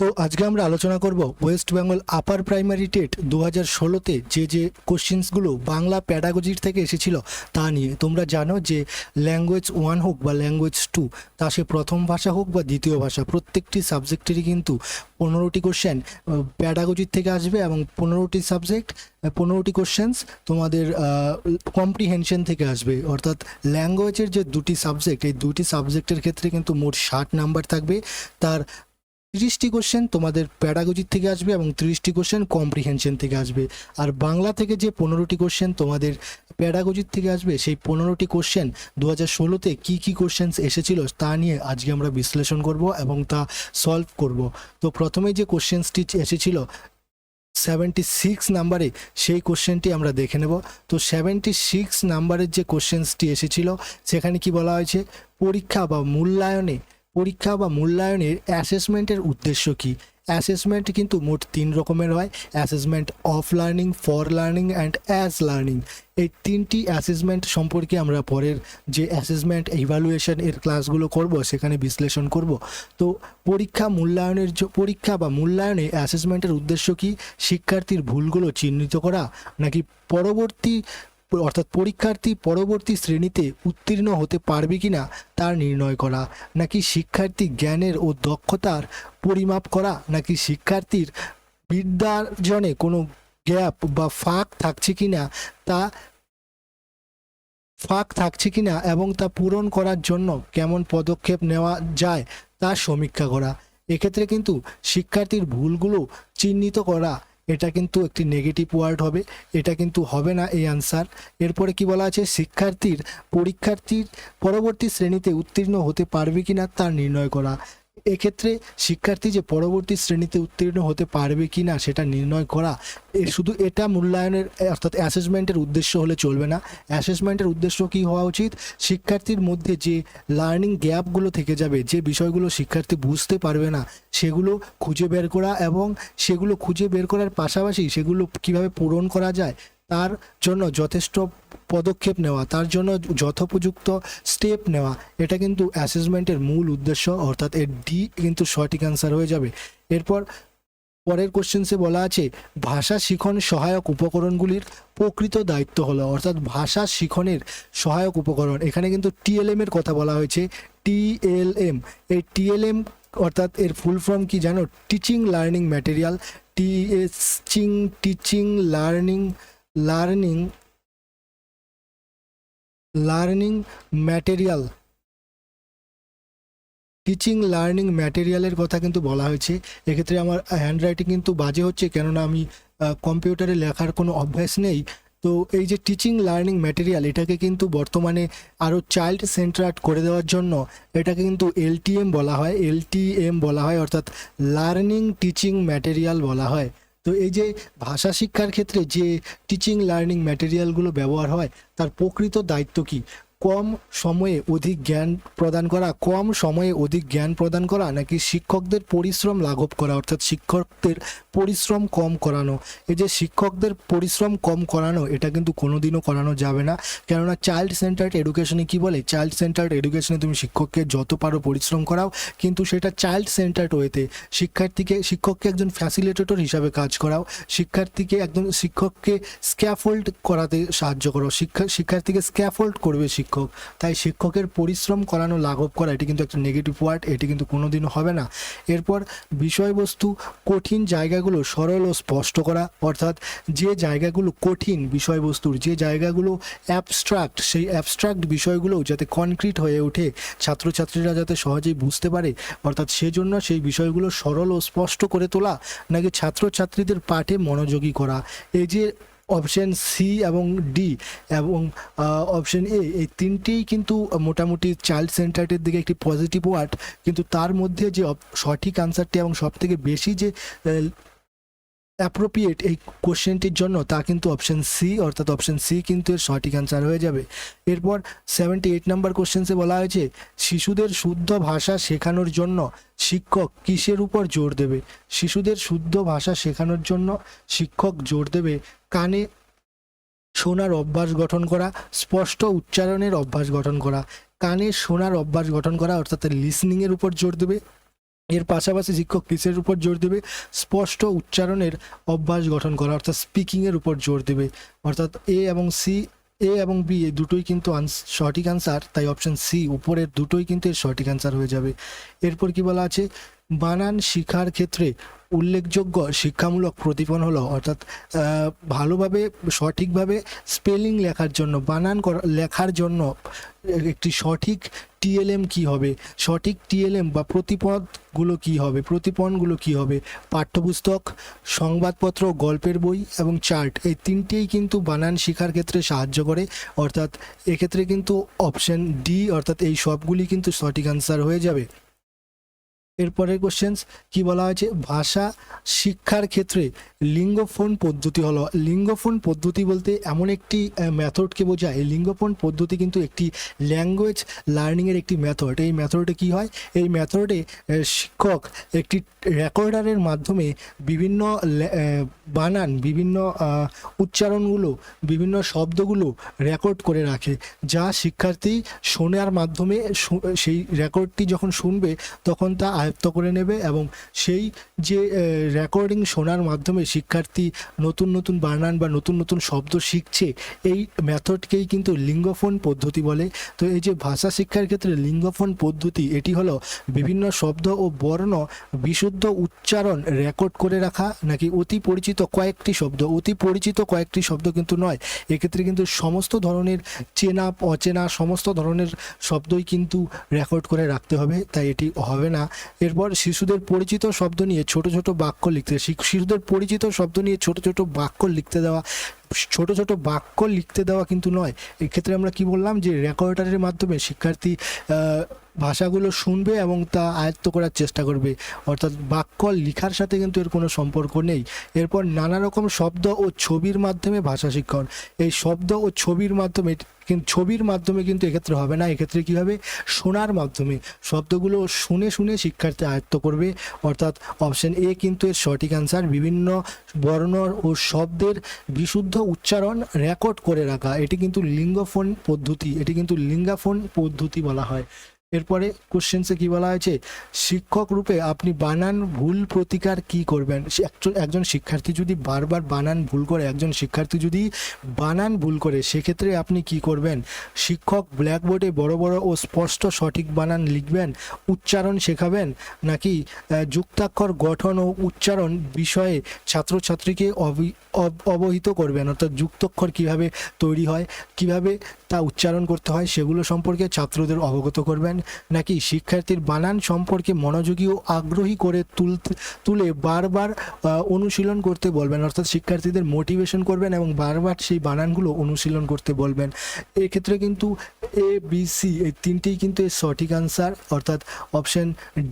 তো আজকে আমরা আলোচনা করব West Bengal upper primary TET দু হাজার ষোলোতে যে যে কোশ্চেন্সগুলো বাংলা প্যাডাগজির থেকে এসেছিল তা নিয়ে। তোমরা জানো যে ল্যাঙ্গুয়েজ ওয়ান হোক বা ল্যাঙ্গুয়েজ টু তা সে প্রথম ভাষা হোক বা দ্বিতীয় ভাষা, প্রত্যেকটি সাবজেক্টেরই কিন্তু পনেরোটি কোশ্চেন প্যাডাগজির থেকে আসবে এবং পনেরোটি সাবজেক্ট পনেরোটি কোশ্চেন্স তোমাদের কম্প্রিহেনশন থেকে আসবে। অর্থাৎ ল্যাঙ্গুয়েজের যে দুটি সাবজেক্ট এই দুটি সাবজেক্টের ক্ষেত্রে কিন্তু মোট ষাট নাম্বার থাকবে। তার তিরিশটি কোশ্চেন তোমাদের প্যাডাগজির থেকে আসবে এবং তিরিশটি কোশ্চেন কম্প্রিহেনশন থেকে আসবে। আর বাংলা থেকে যে পনেরোটি কোশ্চেন তোমাদের প্যাডাগজির থেকে আসবে, সেই পনেরোটি কোশ্চেন দু হাজার ষোলোতে কী কী কোশ্চেন্স এসেছিল তা নিয়ে আজকে আমরা বিশ্লেষণ করব এবং তা সলভ করব। তো প্রথমেই যে কোশ্চেন্সটি এসেছিল সেভেন্টি সিক্স নাম্বারে সেই কোশ্চেনটি আমরা দেখে নেব। তো সেভেন্টি সিক্স নাম্বারের যে কোশ্চেন্সটি এসেছিল, সেখানে কি বলা হয়েছে? পরীক্ষা বা মূল্যায়নে পরীক্ষা বা মূল্যায়নের অ্যাসেসমেন্টের উদ্দেশ্য কী? অ্যাসেসমেন্ট কিন্তু মোট তিন রকমের হয়। Assessment of learning for learning and as learning এই তিনটি অ্যাসেসমেন্ট সম্পর্কে আমরা পরের যে অ্যাসেসমেন্ট ইভ্যালুয়েশন এর ক্লাসগুলো করব, সেখানে বিশ্লেষণ করব। তো পরীক্ষা মূল্যায়নের পরীক্ষা বা মূল্যায়নে অ্যাসেসমেন্টের উদ্দেশ্য কি? শিক্ষার্থীর ভুলগুলো চিহ্নিত করা নাকি পরবর্তী অর্থাৎ পরীক্ষার্থী পরবর্তী শ্রেণীতে উত্তীর্ণ হতে পারবে কি না তার নির্ণয় করা। নাকি শিক্ষার্থী জ্ঞানের ও দক্ষতার পরিমাপ করা, নাকি শিক্ষার্থীর বিদ্যার্জনে কোনো গ্যাপ বা ফাঁক থাকছে কি না তা ফাঁক থাকছে কি না এবং তা পূরণ করার জন্য কেমন পদক্ষেপ নেওয়া যায় তা সমীক্ষা করা। এক্ষেত্রে কিন্তু শিক্ষার্থীর ভুলগুলো চিহ্নিত করা এটা কিন্তু একটি নেগেটিভ ওয়ার্ড হবে, এটা কিন্তু হবে না এই আনসার এরপরে কি বলা আছে? শিক্ষার্থীর, পরীক্ষার্থীর পরবর্তী শ্রেণীতে উত্তীর্ণ হতে পারবে কি না তার নির্ণয় করা। এক্ষেত্রে শিক্ষার্থী যে পরবর্তী শ্রেণীতে উত্তীর্ণ হতে পারবে কি না সেটা নির্ণয় করা শুধু এটা মূল্যায়নের, অর্থাৎ অ্যাসেসমেন্টের উদ্দেশ্য হলে চলবে না। অ্যাসেসমেন্টের উদ্দেশ্য কী হওয়া উচিত? শিক্ষার্থীর মধ্যে যে লার্নিং গ্যাপগুলো থেকে যাবে, যে বিষয়গুলো শিক্ষার্থী বুঝতে পারবে না, সেগুলো খুঁজে বের করা এবং সেগুলো খুঁজে বের করার পাশাপাশি সেগুলো কীভাবে পূরণ করা যায় তার জন্য যথেষ্ট পদক্ষেপ নেওয়া, তার জন্য যথোপযুক্ত স্টেপ নেওয়া, এটা কিন্তু অ্যাসেসমেন্টের মূল উদ্দেশ্য, অর্থাৎ এর ডি কিন্তু সঠিক অ্যান্সার হয়ে যাবে। এরপর পরের কোশ্চেন্সে বলা আছে, ভাষা শিখন সহায়ক উপকরণগুলির প্রকৃত দায়িত্ব হলো, অর্থাৎ ভাষা শিখনের সহায়ক উপকরণ। এখানে কিন্তু টিএলএম এর কথা বলা হয়েছে টিএলএম এই টিএলএম অর্থাৎ এর ফুল ফর্ম কি জানো? Teaching learning material teaching teaching learning learning learning material. Teaching, learning ম্যাটেরিয়ালের কথা কিন্তু বলা হয়েছে। এক্ষেত্রে আমার হ্যান্ডরাইটিং কিন্তু বাজে হচ্ছে কেননা আমি কম্পিউটারে লেখার কোনো অভ্যাস নেই। তো এই যে টিচিং, লার্নিং ম্যাটেরিয়াল, এটাকে কিন্তু বর্তমানে আরও চাইল্ড সেন্টার্ড করে দেওয়ার জন্য এটাকে কিন্তু এলটিএম বলা হয়। এলটিএম বলা হয়, অর্থাৎ লার্নিং, টিচিং ম্যাটেরিয়াল বলা হয়। তো এই যে ভাষা শিক্ষার ক্ষেত্রে যে টিচিং লার্নিং ম্যাটেরিয়ালগুলো ব্যবহার হয়, তার প্রকৃত দায়িত্ব কি? কম সময়ে অধিক জ্ঞান প্রদান করা, কম সময়ে অধিক জ্ঞান প্রদান করা নাকি শিক্ষকদের পরিশ্রম লাঘব করা, অর্থাৎ শিক্ষকদের পরিশ্রম কম করানো? এই যে শিক্ষকদের পরিশ্রম কম করানো, এটা কিন্তু কোনোদিনও করানো যাবে না। কেননা চাইল্ড সেন্টার্ড এডুকেশনে কি বলে? চাইল্ড সেন্টার্ড এডুকেশনে তুমি শিক্ষককে যত পারো পরিশ্রম করাও, কিন্তু সেটা চাইল্ড সেন্টার্ড ওয়েতে শিক্ষার্থীকে, শিক্ষককে একজন ফ্যাসিলিটেটর হিসাবে কাজ করাও, শিক্ষার্থীকে একজন শিক্ষককে স্ক্যাফোল্ড করাতে সাহায্য করো, শিক্ষা, শিক্ষার্থীকে স্ক্যাফোল্ড করবে শিক্ষক তাই শিক্ষকের পরিশ্রম করানো, লাঘব করা, এটি কিন্তু একটা নেগেটিভ ওয়ার্ড এটি কিন্তু কোনোদিনও হবে না। এরপর বিষয়বস্তু, কঠিন জায়গাগুলো সরল ও স্পষ্ট করা, অর্থাৎ যে জায়গাগুলো কঠিন বিষয়বস্তুর, যে জায়গাগুলো অ্যাবস্ট্রাক্ট সেই অ্যাবস্ট্রাক্ট বিষয়গুলো যাতে কনক্রিট হয়ে ওঠে, ছাত্রছাত্রীরা যাতে সহজেই বুঝতে পারে, অর্থাৎ সেজন্য সেই বিষয়গুলো সরল ও স্পষ্ট করে তোলা, নাকি ছাত্রছাত্রীদের পাঠে মনোযোগী করা। এই যে অপশন সি এবং ডি এবং অপশন এ, এই তিনটিই কিন্তু মোটামুটি চাইল্ড সেন্টারটির দিকে একটি পজিটিভ ওয়ার্ড। কিন্তু তার মধ্যে যে সঠিক আনসারটি এবং সব থেকে বেশি যে অ্যাপ্রোপ্রিয়েট এই কোশ্চেনটির জন্য তা কিন্তু অপশান সি অর্থাৎ অপশন সি কিন্তু এর সঠিক অ্যান্সার হয়ে যাবে। এরপর সেভেন্টি এইট নাম্বার কোশ্চেন্সে বলা হয়েছে, শিশুদের শুদ্ধ ভাষা শেখানোর জন্য শিক্ষক কিসের উপর জোর দেবে? শিশুদের শুদ্ধ ভাষা শেখানোর জন্য শিক্ষক জোর দেবে কানে শোনার অভ্যাস গঠন করা, স্পষ্ট উচ্চারণের অভ্যাস গঠন করা। কানে শোনার অভ্যাস গঠন করা, অর্থাৎ লিসনিংয়ের উপর জোর দেবে। এর পাশাপাশি শিক্ষক কিসের উপর জোর দেবে স্পষ্ট উচ্চারণের অভ্যাস গঠন করা, অর্থাৎ স্পিকিংয়ের উপর জোর দেবে। অর্থাৎ এ এবং সি এ এবং বি এই দুটোই কিন্তু সঠিক অ্যান্সার তাই অপশন সি উপরের দুটোই কিন্তু এর সঠিক অ্যান্সার হয়ে যাবে। এরপর কি বলা আছে? বানান শিখার ক্ষেত্রে উল্লেখযোগ্য শিক্ষামূলক প্রতিফলন হলো, অর্থাৎ ভালোভাবে, সঠিকভাবে স্পেলিং লেখার জন্য, বানান করা, লেখার জন্য একটি সঠিক টিএলএম কি হবে? সঠিক টিএলএম বা প্রতিপদগুলো কি হবে? প্রতিপনগুলো কি হবে? পাঠ্যপুস্তক, সংবাদপত্র, গল্পের বই এবং চার্ট, এই তিনটেই কিন্তু বানান শেখার ক্ষেত্রে সাহায্য করে, অর্থাৎ এক্ষেত্রে কিন্তু অপশন ডি অর্থাৎ এই সবগুলি কিন্তু সঠিক অ্যান্সার হয়ে যাবে। এরপরের কোশ্চেন্স কি বলা হয়েছে? ভাষা শিক্ষার ক্ষেত্রে লিঙ্গফোন পদ্ধতি হলো। লিঙ্গফোন পদ্ধতি বলতে এমন একটি মেথডকে বোঝায়। লিঙ্গফোন পদ্ধতি কিন্তু একটি ল্যাঙ্গুয়েজ লার্নিংয়ের একটি মেথড এই মেথডে কি হয়? এই মেথডে শিক্ষক একটি রেকর্ডারের মাধ্যমে বিভিন্ন বানান, বিভিন্ন উচ্চারণগুলো, বিভিন্ন শব্দগুলো রেকর্ড করে রাখে। যা শিক্ষার্থী শোনার মাধ্যমে সেই রেকর্ডটি যখন শুনবে, তখন তা আয়ত্ত করে নেবে এবং সেই যে রেকর্ডিং শোনার মাধ্যমে শিক্ষার্থী নতুন নতুন বানান বা নতুন নতুন শব্দ শিখছে, এই মেথডকেই কিন্তু লিঙ্গফোন পদ্ধতি বলে। তো এই যে ভাষা শিক্ষার ক্ষেত্রে লিঙ্গফোন পদ্ধতি, এটি হলো বিভিন্ন শব্দ ও বর্ণ বিশুদ্ধ উচ্চারণ রেকর্ড করে রাখা, নাকি অতি পরিচিত কয়েকটি শব্দ। অতি পরিচিত কয়েকটি শব্দ কিন্তু নয়, এক্ষেত্রে কিন্তু সমস্ত ধরনের চেনা, অচেনা, সমস্ত ধরনের শব্দই কিন্তু রেকর্ড করে রাখতে হবে, তাই এটি হবে না। এরপর শিশুদের পরিচিত শব্দ নিয়ে ছোট ছোট বাক্য লিখতে শিশু- শিশুদের পরিচিত শব্দ নিয়ে ছোট ছোট বাক্য লিখতে দেওয়া, ছোট ছোট বাক্য লিখতে দেওয়া কিন্তু নয়। এক্ষেত্রে আমরা কি বললাম যে রেকর্ডারের মাধ্যমে শিক্ষার্থী ভাষাগুলো শুনবে এবং তা আয়ত্ত করার চেষ্টা করবে। অর্থাৎ বাক্য লেখার সাথে কিন্তু এর কোনো সম্পর্ক নেই। এরপর নানা রকম শব্দ ও ছবির মাধ্যমে ভাষা শিক্ষণ। এই শব্দ ও ছবির মাধ্যমে কিন্তু ছবির মাধ্যমে কিন্তু এক্ষেত্রে হবে না। এক্ষেত্রে কী হবে? শোনার মাধ্যমে। শব্দগুলো শুনে শুনে শিক্ষার্থী আয়ত্ত করবে। অর্থাৎ অপশন এ কিন্তু এর সঠিক অ্যান্সার বিভিন্ন বর্ণ ও শব্দের বিশুদ্ধ উচ্চারণ রেকর্ড করে রাখা। এটি কিন্তু লিঙ্গফোন পদ্ধতি। এটি কিন্তু লিঙ্গাফোন পদ্ধতি বলা হয়। এরপরে কোশ্চেন্সে কি বলা হয়েছে? শিক্ষক রূপে আপনি বানান ভুল প্রতিকার কি করবেন? একজন শিক্ষার্থী যদি বারবার বানান ভুল করে, একজন শিক্ষার্থী যদি বানান ভুল করে, সেক্ষেত্রে আপনি কি করবেন? শিক্ষক ব্ল্যাকবোর্ডে বড় বড় ও স্পষ্ট সঠিক বানান লিখবেন, উচ্চারণ শেখাবেন, নাকি যুক্তাক্ষর গঠন ও উচ্চারণ বিষয়ে ছাত্রছাত্রীকে অবি- অব- অবহিত করবেন? অর্থাৎ যুক্তাক্ষর কীভাবে তৈরি হয়, কীভাবে তা উচ্চারণ করতে হয়, সেগুলো সম্পর্কে ছাত্রদের অবগত করবেন। নাকি শিক্ষার্থীর বানান সম্পর্কে মনোযোগী ও আগ্রহী করে তুলতে, তুলে বারবার অনুশীলন করতে বলবেন। অর্থাৎ শিক্ষার্থীদের মোটিভেশন করবেন এবং বারবার সেই বানানগুলো অনুশীলন করতে বলবেন। এক্ষেত্রে কিন্তু এ বি সি এই তিনটেই কিন্তু এর সঠিক আনসার অর্থাৎ অপশন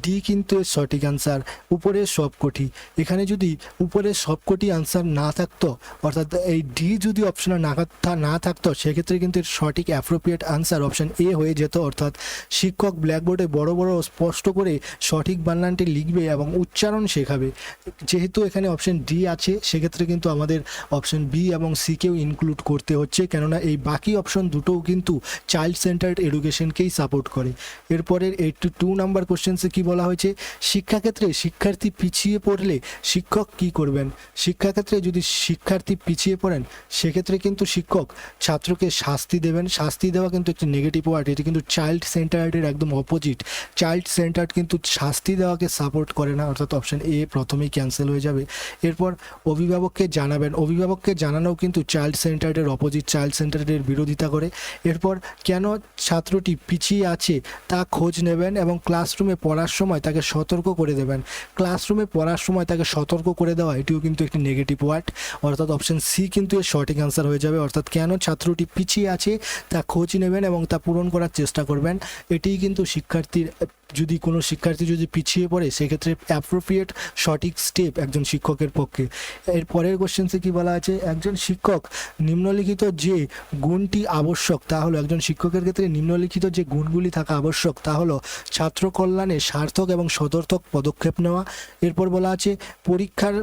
ডি কিন্তু এর সঠিক আনসার উপরের সবকটি। এখানে যদি উপরের সবকটি আনসার না থাকতো, অর্থাৎ এই ডি যদি অপশনে না না থাকতো, সেক্ষেত্রে কিন্তু এর সঠিক অ্যাপ্রোপ্রিয়েট আনসার অপশন এ হয়ে যেত, অর্থাৎ শিক্ষক ব্ল্যাকবোর্ডে বড় বড় স্পষ্ট করে সঠিক বানানটি লিখবে এবং উচ্চারণ শেখাবে। যেহেতু এখানে অপশন ডি আছে, সেক্ষেত্রে কিন্তু আমাদের অপশন বি এবং সিকেও ইনক্লুড করতে হচ্ছে। কেননা এই বাকি অপশন দুটোও কিন্তু চাইল্ড সেন্টার্ড এডুকেশনকেই সাপোর্ট করে। এরপরের এইটটি টু নাম্বার কোশ্চেন্সে কি বলা হয়েছে? শিক্ষাক্ষেত্রে শিক্ষার্থী পিছিয়ে পড়লে শিক্ষক কি করবেন? শিক্ষাক্ষেত্রে যদি শিক্ষার্থী পিছিয়ে পড়েন, সেক্ষেত্রে কিন্তু শিক্ষক ছাত্রকে শাস্তি দেবেন। শাস্তি দেওয়া কিন্তু একটি নেগেটিভ ওয়ার্ড এটি কিন্তু চাইল্ড সেন্টার্ডের একদম অপোজিট চাইল্ড সেন্টার্ড কিন্তু শাস্তি দেওয়াকে সাপোর্ট করে না, অর্থাৎ অপশন এ প্রথমেই ক্যান্সেল হয়ে যাবে। এরপর অভিভাবককে জানাবেন। অভিভাবককে জানানো কিন্তু চাইল্ড সেন্টার্ডের অপোজিট চাইল্ড সেন্টার্ডের বিরোধিতা করে। এরপর কেন ছাত্রটি পিছিয়ে আছে তা খোঁজ নেবেন এবং ক্লাসরুমে পড়ার সময় তাকে সতর্ক করে দেবেন। ক্লাসরুমে পড়ার সময় তাকে সতর্ক করে দেওয়া, এটিও কিন্তু একটি নেগেটিভ ওয়ার্ড অর্থাৎ অপশন সি কিন্তু এর সঠিক অ্যান্সার হয়ে যাবে। অর্থাৎ কেন ছাত্রটি পিছিয়ে আছে তা খোঁজ নেবেন এবং তা পূরণ করার চেষ্টা করবেন। এটিই কিন্তু শিক্ষার্থীর, যদি কোনো শিক্ষার্থী যদি পিছিয়ে পড়ে, সেক্ষেত্রে অ্যাপ্রোপ্রিয়েট সঠিক স্টেপ একজন শিক্ষকের পক্ষে। এর পরের কোশ্চেন্সে কি বলা আছে? একজন শিক্ষক নিম্নলিখিত যে গুণটি আবশ্যক, তা হলো একজন শিক্ষকের ক্ষেত্রে নিম্নলিখিত যে গুণগুলি থাকা আবশ্যক, তা হলো ছাত্র কল্যাণে সার্থক এবং সদর্থক পদক্ষেপ নেওয়া। এরপর বলা আছে, পরীক্ষার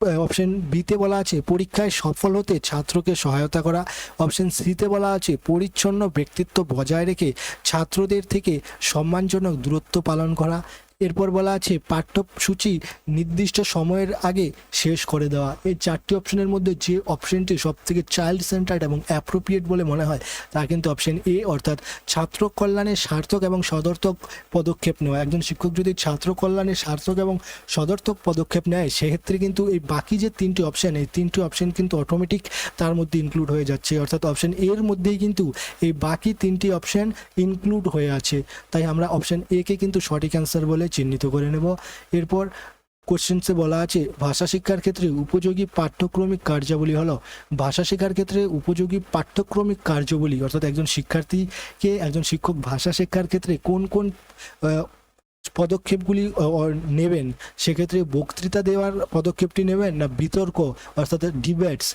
অপশন বিতে বলা আছে, পরীক্ষায় সফল হতে ছাত্রকে সহায়তা করা। অপশন সিতে বলা আছে, পরিচ্ছন্ন ব্যক্তিত্ব বজায় রেখে ছাত্রদের থেকে সম্মানজনক দূরত্ব পালন করা। এরপর বলা আছে, পাঠ্যসূচি নির্দিষ্ট সময়ের আগে শেষ করে দেওয়া। এই চারটি অপশনের মধ্যে যে অপশনটি সব থেকে চাইল্ড সেন্টার্ড এবং অ্যাপ্রোপ্রিয়েট বলে মনে হয়, তা কিন্তু অপশন এ অর্থাৎ ছাত্র কল্যাণে সার্থক এবং সদর্থক পদক্ষেপ নেওয়া। একজন শিক্ষক যদি ছাত্র কল্যাণে সার্থক এবং সদর্থক পদক্ষেপ নেয়, সেক্ষেত্রে কিন্তু এই বাকি যে তিনটি অপশন এই তিনটি অপশন কিন্তু অটোমেটিক তার মধ্যে ইনক্লুড হয়ে যাচ্ছে। অর্থাৎ অপশন এর মধ্যেই কিন্তু এই বাকি তিনটি অপশন ইনক্লুড হয়ে আছে। তাই আমরা অপশন এ কে কিন্তু সঠিক অ্যান্সার বলে চিহ্নিত করে নেব। এরপর কোশ্চেন্সে বলা আছে, ভাষা শিক্ষার ক্ষেত্রে উপযোগী পাঠ্যক্রমিক কার্যাবলী হলো, ভাষা শেখার ক্ষেত্রে উপযোগী পাঠ্যক্রমিক কার্যাবলী, অর্থাৎ একজন শিক্ষার্থীকে একজন শিক্ষক ভাষা শেখার ক্ষেত্রে কোন কোন পদক্ষেপগুলি নেবেন, সেক্ষেত্রে বক্তৃতা দেওয়ার পদক্ষেপটি নেবেন না বিতর্ক, অর্থাৎ ডিবেটস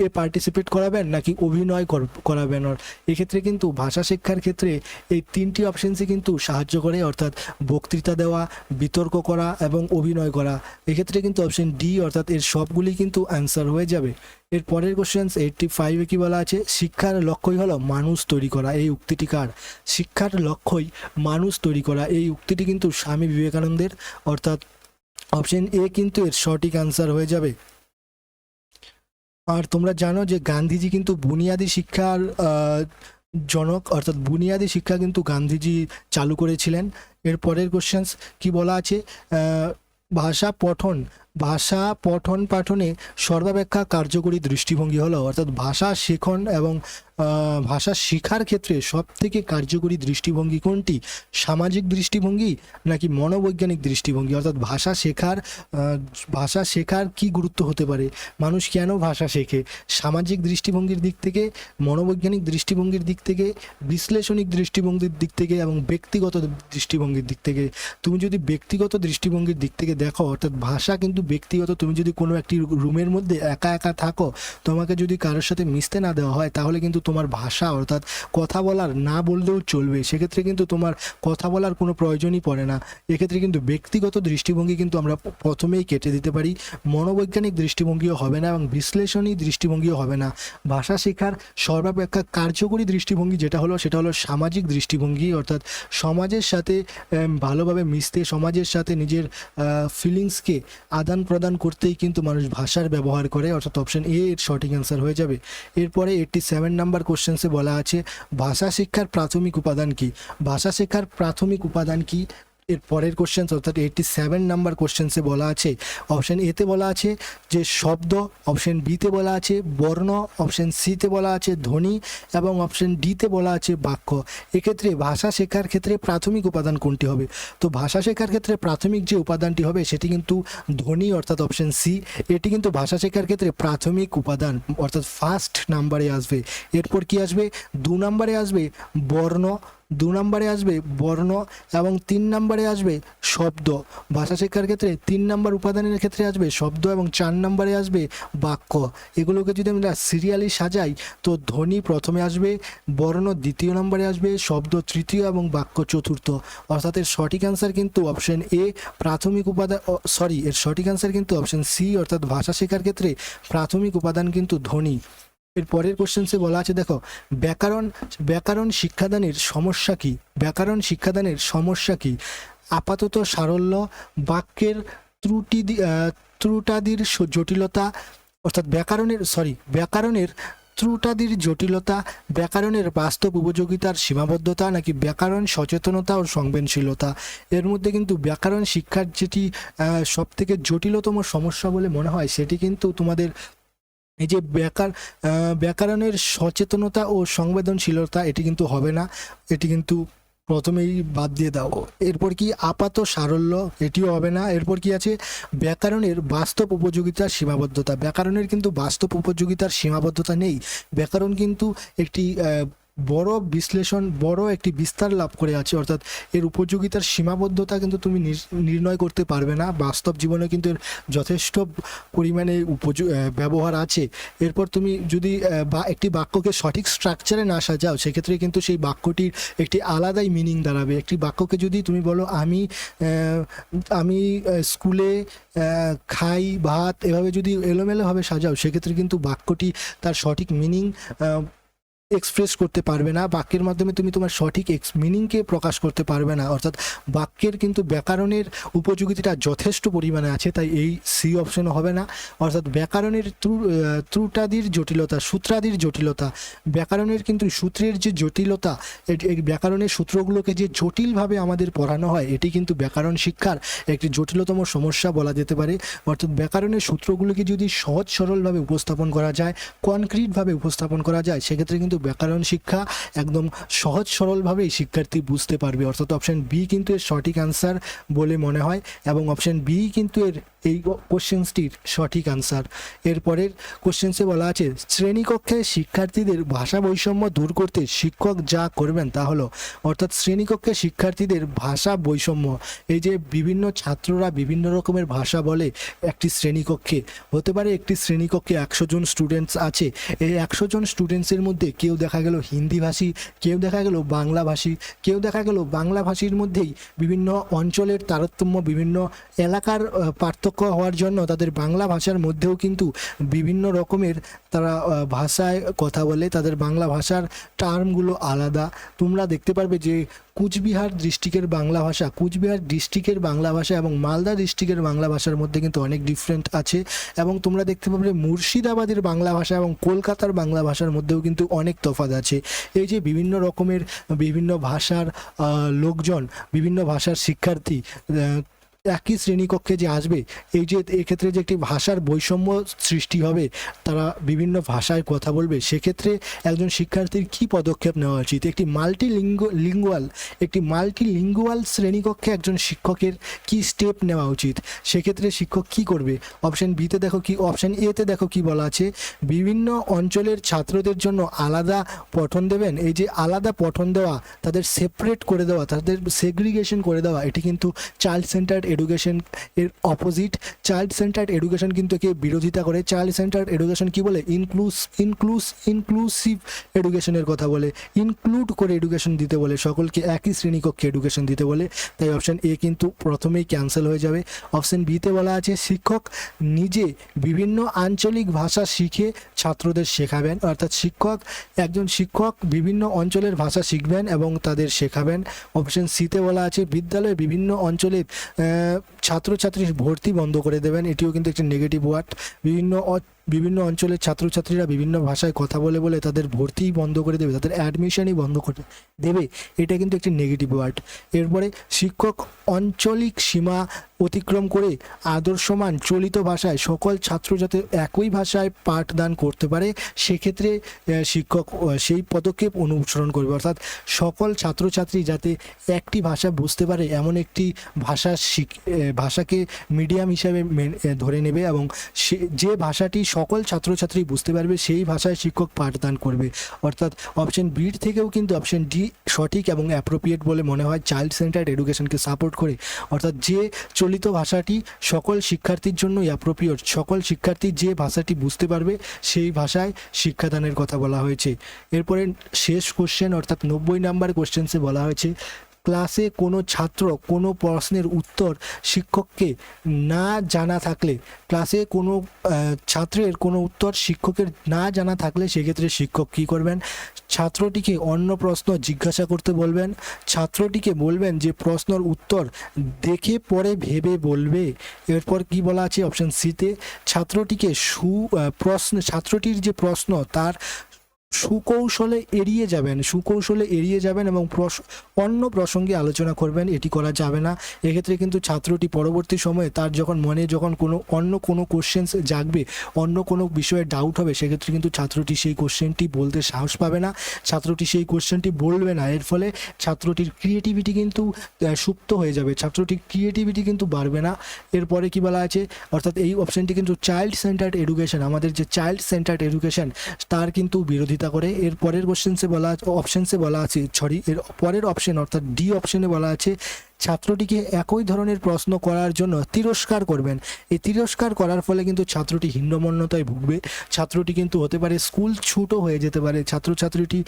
এ পার্টিসিপেট করাবেন নাকি অভিনয় কর- করাবেন? আর এক্ষেত্রে কিন্তু ভাষা শিক্ষার ক্ষেত্রে এই তিনটি অপশনসই কিন্তু সাহায্য করে, অর্থাৎ বক্তৃতা দেওয়া, বিতর্ক করা এবং অভিনয় করা। এক্ষেত্রে কিন্তু অপশন ডি অর্থাৎ এর সবগুলি কিন্তু অ্যান্সার হয়ে যাবে। এর পরের কোশ্চেন্স এইটটি ফাইভে কি বলা আছে? শিক্ষার লক্ষ্যই হলো মানুষ তৈরি করা, এই উক্তিটি কার? শিক্ষার লক্ষ্যই মানুষ তৈরি করা, এই উক্তিটি কিন্তু স্বামী বিবেকানন্দের। অর্থাৎ অপশন এ কিন্তু এর সঠিক অ্যান্সার হয়ে যাবে। আর তোমরা জানো যে গান্ধীজি কিন্তু বুনিয়াদী শিক্ষার জনক, অর্থাৎ বুনিয়াদী শিক্ষা কিন্তু গান্ধীজি চালু করেছিলেন। এর পরের কোশ্চেন্স কি বলা আছে? ভাষা পঠন ভাষা পঠন পাঠনে সর্বাপেক্ষা কার্যকরী দৃষ্টিভঙ্গি হলো, অর্থাৎ ভাষা শেখন এবং ভাষা শেখার ক্ষেত্রে সব থেকে কার্যকরী দৃষ্টিভঙ্গি কোনটি? সামাজিক দৃষ্টিভঙ্গি নাকি মনোবৈজ্ঞানিক দৃষ্টিভঙ্গি? অর্থাৎ ভাষা শেখার ভাষা শেখার কি গুরুত্ব হতে পারে? মানুষ কেন ভাষা শেখে? সামাজিক দৃষ্টিভঙ্গির দিক থেকে, মনোবৈজ্ঞানিক দৃষ্টিভঙ্গির দিক থেকে, বিশ্লেষণিক দৃষ্টিভঙ্গির দিক থেকে এবং ব্যক্তিগত দৃষ্টিভঙ্গির দিক থেকে? তুমি যদি ব্যক্তিগত দৃষ্টিভঙ্গির দিক থেকে দেখো, অর্থাৎ ভাষা কিন্তু ব্যক্তিগত তুমি যদি কোনো একটি রুমের মধ্যে একা একা থাকো, তোমাকে যদি কারোর সাথে মিশতে না দেওয়া হয়, তাহলে কিন্তু তোমার ভাষা অর্থাৎ কথা বলার না বললেও চলবে। সেক্ষেত্রে কিন্তু তোমার কথা বলার কোনো প্রয়োজনই পড়ে না। এক্ষেত্রে কিন্তু ব্যক্তিগত দৃষ্টিভঙ্গি কিন্তু আমরা প্রথমেই কেটে দিতে পারি। মনোবৈজ্ঞানিক দৃষ্টিভঙ্গিও হবে না এবং বিশ্লেষণী দৃষ্টিভঙ্গিও হবে না। ভাষা শেখার সর্বাপেক্ষা কার্যকরী দৃষ্টিভঙ্গি যেটা হলো, সেটা হলো সামাজিক দৃষ্টিভঙ্গি। অর্থাৎ সমাজের সাথে ভালোভাবে মিশতে, সমাজের সাথে নিজের ফিলিংসকে আদান প্রদান করতেই কিন্তু মানুষ ভাষার ব্যবহার করে, অর্থাৎ অপশন এ এর সঠিক অ্যান্সার হয়ে যাবে। এরপরে এইটটি সেভেন নাম্বার কোশ্চেন্সে বলা আছে, ভাষা শিক্ষার প্রাথমিক উপাদান কি? ভাষা শেখার প্রাথমিক উপাদান কি? এর পরের কোশ্চেন্স অর্থাৎ এইটটি সেভেন নাম্বার কোশ্চেন্সে বলা আছে। অপশন এতে বলা আছে যে শব্দ অপশন বিতে বলা আছে বর্ণ অপশন সিতে বলা আছে ধ্বনি এবং অপশন ডিতে বলা আছে বাক্য। এক্ষেত্রে ভাষা শেখার ক্ষেত্রে প্রাথমিক উপাদান কোনটি হবে? তো ভাষা শেখার ক্ষেত্রে প্রাথমিক যে উপাদানটি হবে সেটি কিন্তু ধ্বনি, অর্থাৎ অপশন সি এটি কিন্তু ভাষা শেখার ক্ষেত্রে প্রাথমিক উপাদান, অর্থাৎ ফার্স্ট নাম্বারে আসবে। এরপর কি আসবে? দু নাম্বারে আসবে বর্ণ দু নম্বরে আসবে বর্ণ এবং তিন নম্বরে আসবে শব্দ। ভাষা শিক্ষার ক্ষেত্রে তিন নম্বর উপাদানের ক্ষেত্রে আসবে শব্দ এবং চার নম্বরে আসবে বাক্য। এগুলোকে যদি আমরা সিরিয়ালি সাজাই, তো ধ্বনি প্রথমে আসবে, বর্ণ দ্বিতীয় নম্বরে আসবে, শব্দ তৃতীয় এবং বাক্য চতুর্থ। অর্থাৎ এর সঠিক অ্যান্সার কিন্তু অপশন এ প্রাথমিক উপাদান সরি এর সঠিক অ্যান্সার কিন্তু অপশন সি অর্থাৎ ভাষা শেখার ক্ষেত্রে প্রাথমিক উপাদান কিন্তু ধ্বনি। এর পরের কোশ্চেন্সে বলা আছে, দেখো, ব্যাকরণ ব্যাকরণ শিক্ষাদানের সমস্যা কি? ব্যাকরণ শিক্ষাদানের সমস্যা কি? আপাতত সারল্য, বাক্যের ত্রুটি ত্রুটাদির জটিলতা, অর্থাৎ ব্যাকরণের সরি ব্যাকরণের ত্রুটাদির জটিলতা, ব্যাকরণের বাস্তব উপযোগিতার সীমাবদ্ধতা নাকি ব্যাকরণ সচেতনতা ও সংবেদনশীলতা? এর মধ্যে কিন্তু ব্যাকরণ শিক্ষার যেটি সব থেকে জটিলতম সমস্যা বলে মনে হয়, সেটি কিন্তু তোমাদের এই যে ব্যাকার ব্যাকরণের সচেতনতা ও সংবেদনশীলতা, এটি কিন্তু হবে না। এটি কিন্তু প্রথমেই বাদ দিয়ে দাও। এরপর কি আপাত সারল্য? এটিও হবে না। এরপর কি আছে? ব্যাকরণের বাস্তব উপযোগিতার সীমাবদ্ধতা। ব্যাকরণের কিন্তু বাস্তব উপযোগিতার সীমাবদ্ধতা নেই। ব্যাকরণ কিন্তু একটি বড় বিশ্লেষণ, বড় একটি বিস্তার লাভ করে আছে, অর্থাৎ এর উপযোগিতার সীমাবদ্ধতা কিন্তু তুমি নির- নির্ণয় করতে পারবে না। বাস্তব জীবনে কিন্তু এর যথেষ্ট পরিমাণে উপযোগ ব্যবহার আছে। এরপর তুমি যদি বা, একটি বাক্যকে সঠিক স্ট্রাকচারে না সাজাও, সেক্ষেত্রে কিন্তু সেই বাক্যটির একটি আলাদাই মিনিং দাঁড়াবে। একটি বাক্যকে যদি তুমি বলো, আমি আমি স্কুলে খাই, ভাত, এভাবে যদি এলোমেলোভাবে সাজাও, সেক্ষেত্রে কিন্তু বাক্যটি তার সঠিক মিনিং এক্সপ্রেস করতে পারবে না, বাক্যের মাধ্যমে তুমি তোমার সঠিক এক্স মিনিংকে প্রকাশ করতে পারবে না। অর্থাৎ বাক্যের কিন্তু ব্যাকরণের উপযোগিতাটা যথেষ্ট পরিমাণে আছে, তাই এই সি অপশনও হবে না। অর্থাৎ ব্যাকরণের ত্রু- ত্রুটাদির জটিলতা, সূত্রাদির জটিলতা, ব্যাকরণের কিন্তু সূত্রের যে জটিলতা এই ব্যাকরণের সূত্রগুলোকে যে জটিলভাবে আমাদের পড়ানো হয়, এটি কিন্তু ব্যাকরণ শিক্ষার একটি জটিলতম সমস্যা বলা যেতে পারে। অর্থাৎ ব্যাকরণের সূত্রগুলোকে যদি সহজ সরলভাবে উপস্থাপন করা যায় কনক্রিটভাবে উপস্থাপন করা যায়, সেক্ষেত্রে কিন্তু ব্যাকরণ শিক্ষা একদম সহজ সরলভাবেই শিক্ষার্থী বুঝতে পারবে। অর্থাৎ অপশান বি কিন্তু এর সঠিক অ্যান্সার বলে মনে হয় এবং অপশান বি কিন্তু এর এই কোশ্চেন্সটির সঠিক আনসার এরপরের কোশ্চেন্সে বলা আছে শ্রেণীকক্ষে শিক্ষার্থীদের ভাষা বৈষম্য দূর করতে শিক্ষক যা করবেন তা হলো অর্থাৎ শ্রেণীকক্ষে শিক্ষার্থীদের ভাষা বৈষম্য। এই যে বিভিন্ন ছাত্ররা বিভিন্ন রকমের ভাষা বলে একটি শ্রেণীকক্ষে হতে পারে একটি শ্রেণীকক্ষে একশো জন স্টুডেন্টস আছে। এই একশো জন স্টুডেন্টসের মধ্যে কেউ দেখা গেল হিন্দিভাষী কেউ দেখা গেল বাংলাভাষী কেউ দেখা গেল বাংলাভাষীর মধ্যেই বিভিন্ন অঞ্চলের তারতম্য বিভিন্ন এলাকার আহ, পার্থক্য হওয়ার জন্য তাদের বাংলা ভাষার মধ্যেও কিন্তু বিভিন্ন রকমের তারা ভাষায় কথা বলে। তাদের বাংলা ভাষার টার্মগুলো আলাদা। তোমরা দেখতে পারবে যে কুচবিহার ডিস্ট্রিক্টের বাংলা ভাষা, কুচবিহার ডিস্ট্রিক্টের বাংলা ভাষা এবং মালদা ডিস্ট্রিক্টের বাংলা ভাষার মধ্যে কিন্তু অনেক ডিফারেন্ট আছে। এবং তোমরা দেখতে পাবে মুর্শিদাবাদের বাংলা ভাষা এবং কলকাতার বাংলা ভাষার মধ্যেও কিন্তু অনেক তফাৎ আছে। এই যে বিভিন্ন রকমের বিভিন্ন ভাষার লোকজন, বিভিন্ন ভাষার শিক্ষার্থী একই শ্রেণীকক্ষে যে আসবে, এই যে এক্ষেত্রে যে একটি ভাষার বৈষম্য সৃষ্টি হবে, তারা বিভিন্ন ভাষায় কথা বলবে, সেক্ষেত্রে একজন শিক্ষার্থীর কি পদক্ষেপ নেওয়া উচিত? একটি মাল্টি লিঙ্গুয়াল, একটি মাল্টি লিঙ্গুয়াল শ্রেণীকক্ষে একজন শিক্ষকের কি স্টেপ নেওয়া উচিত? সেক্ষেত্রে শিক্ষক কি করবে? অপশন বিতে দেখো কি অপশন এতে দেখো কি বলা আছে, বিভিন্ন অঞ্চলের ছাত্রদের জন্য আলাদা পঠন দেবেন। এই যে আলাদা পঠন দেওয়া, তাদের সেপারেট করে দেওয়া, তাদের সেগ্রিগেশন করে দেওয়া, এটি কিন্তু চাইল্ড সেন্টার্ড এডুকেশন এর অপোজিট চাইল্ড সেন্টার্ড এডুকেশন কিন্তু একে বিরোধিতা করে। চাইল্ড সেন্টার্ড এডুকেশন কি বলে? ইনক্লুস ইনক্লুস ইনক্লুসিভ এডুকেশনের কথা বলে। ইনক্লুড করে এডুকেশন দিতে বলে। সকলকে একই শ্রেণীকক্ষে এডুকেশন দিতে বলে। তাই অপশন এ কিন্তু প্রথমেই ক্যান্সেল হয়ে যাবে। অপশন বিতে বলা আছে, শিক্ষক নিজে বিভিন্ন আঞ্চলিক ভাষা শিখে ছাত্রদের শেখাবেন। অর্থাৎ শিক্ষক, একজন শিক্ষক বিভিন্ন অঞ্চলের ভাষা শিখবেন এবং তাদের শেখাবেন। অপশন সিতে বলা আছে, বিদ্যালয়ে বিভিন্ন অঞ্চলের ছাত্রছাত্রীর ভর্তি বন্ধ করে দেবেন। এটিও কিন্তু একটি নেগেটিভ ওয়ার্ড বিভিন্ন বিভিন্ন অঞ্চলের ছাত্রছাত্রীরা বিভিন্ন ভাষায় কথা বলে বলে তাদের ভর্তিই বন্ধ করে দেবে, তাদের অ্যাডমিশনই বন্ধ করে দেবে। এটা কিন্তু একটি নেগেটিভ ওয়ার্ড এরপরে শিক্ষক আঞ্চলিক সীমা অতিক্রম করে আদর্শমান চলিত ভাষায় সকল ছাত্র যাতে একই ভাষায় পাঠদান করতে পারে, সেক্ষেত্রে শিক্ষক সেই পদক্ষেপ অনুসরণ করবে। অর্থাৎ সকল ছাত্রছাত্রী যাতে একটি ভাষা বুঝতে পারে, এমন একটি ভাষা শিখ ভাষাকে মিডিয়াম হিসাবে ধরে নেবে এবং সে, যে ভাষাটি সকল ছাত্রছাত্রী বুঝতে পারবে সেই ভাষায় শিক্ষক পাঠদান করবে। অর্থাৎ অপশন বির থেকেও কিন্তু অপশন ডি সঠিক এবং অ্যাপ্রোপ্রিয়েট বলে মনে হয় চাইল্ড সেন্টার্ড এডুকেশনকে সাপোর্ট করে। অর্থাৎ যে চলিত ভাষাটি সকল শিক্ষার্থীর জন্যই অ্যাপ্রোপ্রিয়েট সকল শিক্ষার্থী যে ভাষাটি বুঝতে পারবে সেই ভাষায় শিক্ষাদানের কথা বলা হয়েছে। এরপরে শেষ কোশ্চেন অর্থাৎ নব্বই নাম্বার কোশ্চেন্সে বলা হয়েছে। ক্লাসে কোনো ছাত্র কোনো প্রশ্নের উত্তর শিক্ষককে না জানা থাকলে, ক্লাসে কোনো ছাত্রের কোনো উত্তর শিক্ষকের না জানা থাকলে সেক্ষেত্রে শিক্ষক কী করবেন? ছাত্রটিকে অন্য প্রশ্ন জিজ্ঞাসা করতে বলবেন। ছাত্রটিকে বলবেন যে প্রশ্নের উত্তর দেখে পরে ভেবে বলবে। এরপর কি বলা আছে? অপশান সিতে ছাত্রটিকে সু প্রশ্ন, ছাত্রটির যে প্রশ্ন তার সুকৌশলে এড়িয়ে যাবেন, সুকৌশলে এড়িয়ে যাবেন এবং অন্য প্রসঙ্গে আলোচনা করবেন, এটি করা যাবে না। এক্ষেত্রে কিন্তু ছাত্রটি পরবর্তী সময়ে তার যখন মনে যখন কোনো, অন্য কোনো কোশ্চেন্স জাগবে, অন্য কোনো বিষয়ে ডাউট হবে, সেক্ষেত্রে কিন্তু ছাত্রটি সেই কোশ্চেনটি বলতে সাহস পাবে না। ছাত্রটি সেই কোশ্চেনটি বলবে না। এর ফলে ছাত্রটির ক্রিয়েটিভিটি কিন্তু সুপ্ত হয়ে যাবে। ছাত্রটির ক্রিয়েটিভিটি কিন্তু বাড়বে না। এরপরে কি বলা আছে? অর্থাৎ এই অপশনটি কিন্তু চাইল্ড সেন্টার্ড এডুকেশন আমাদের যে চাইল্ড সেন্টার্ড এডুকেশন তার কিন্তু বিরোধিতা করে। এর পরের কোশ্চেন্সে বলা আছে অপশানসে বলা আছে সরি এর পরের অপশন অর্থাৎ ডি অপশনে বলা আছে ছাত্রটিকে একই ধরনের প্রশ্ন করার জন্য তিরস্কার করবেন। এই তিরস্কার করার ফলে কিন্তু ছাত্রটি হীনমন্যতায় ভুগবে। ছাত্রটি কিন্তু হতে পারে স্কুল ছুটো হয়ে যেতে পারে। ছাত্রছাত্রীটি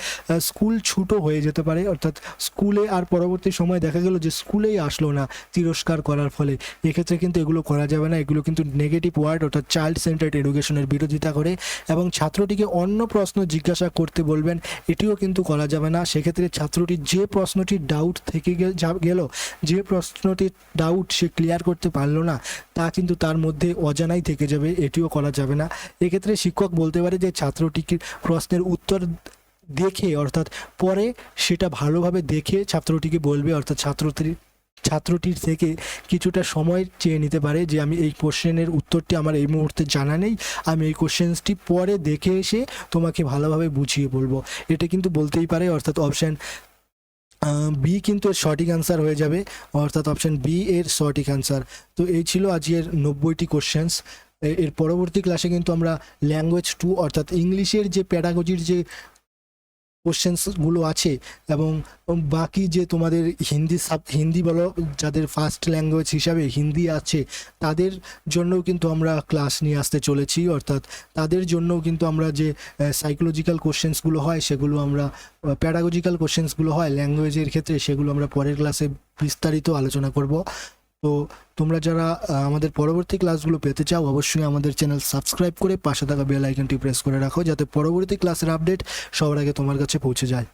স্কুল ছুটো হয়ে যেতে পারে। অর্থাৎ স্কুলে আর পরবর্তী সময় দেখা গেল যে স্কুলেই আসলো না তিরস্কার করার ফলে। এক্ষেত্রে কিন্তু এগুলো করা যাবে না। এগুলো কিন্তু নেগেটিভ ওয়ার্ড অর্থাৎ চাইল্ড সেন্টার্ড এডুকেশনের বিরোধিতা করে এবং ছাত্রটিকে অন্য প্রশ্ন জিজ্ঞাসা করতে বলবেন, এটিও কিন্তু করা যাবে না। সেক্ষেত্রে ছাত্রটি যে প্রশ্নটির ডাউট থেকে গেল যে প্রশ্নটির ডাউট সে ক্লিয়ার করতে পারল না, তা কিন্তু তার মধ্যে অজানাই থেকে যাবে, এটিও করা যাবে না। এক্ষেত্রে শিক্ষক বলতে পারে যে ছাত্রটিকে প্রশ্নের উত্তর দেখে, অর্থাৎ পরে সেটা ভালোভাবে দেখে ছাত্রটিকে বলবে, অর্থাৎ ছাত্রটির ছাত্রটির থেকে কিছুটা সময় চেয়ে নিতে পারে যে আমি এই কোশ্চেনের উত্তরটি আমার এই মুহূর্তে জানা নেই, আমি এই কোশ্চেন্সটি পরে দেখে এসে তোমাকে ভালোভাবে বুঝিয়ে বলব। এটা কিন্তু বলতেই পারে, অর্থাৎ অপশান বি কিন্তু এর সঠিক অ্যান্সার হয়ে যাবে, অর্থাৎ অপশান বি এর সঠিক অ্যান্সার তো এই ছিল আজকের নব্বইটি কোশ্চেন্স এর পরবর্তী ক্লাসে কিন্তু আমরা ল্যাঙ্গুয়েজ টু অর্থাৎ ইংলিশের যে প্যাডাগজির যে কোশ্চেন্সগুলো আছে এবং বাকি যে তোমাদের হিন্দি সাব হিন্দি বলো, যাদের ফার্স্ট ল্যাঙ্গুয়েজ হিসাবে হিন্দি আছে, তাদের জন্যও কিন্তু আমরা ক্লাস নিয়ে আসতে চলেছি। অর্থাৎ তাদের জন্যও কিন্তু আমরা যে সাইকোলজিক্যাল কোশ্চেন্সগুলো হয়, সেগুলো আমরা প্যাডাগজিক্যাল কোশ্চেন্সগুলো হয় ল্যাঙ্গুয়েজের ক্ষেত্রে সেগুলো আমরা পরের ক্লাসে বিস্তারিত আলোচনা করব। তো তোমরা যারা আমাদের পরবর্তী ক্লাসগুলো পেতে চাও, অবশ্যই আমাদের চ্যানেল সাবস্ক্রাইব করে পাশে থাকা বেল আইকনটি প্রেস করে রাখো, যাতে পরবর্তী ক্লাসের আপডেট সবার আগে তোমার কাছে পৌঁছে যায়।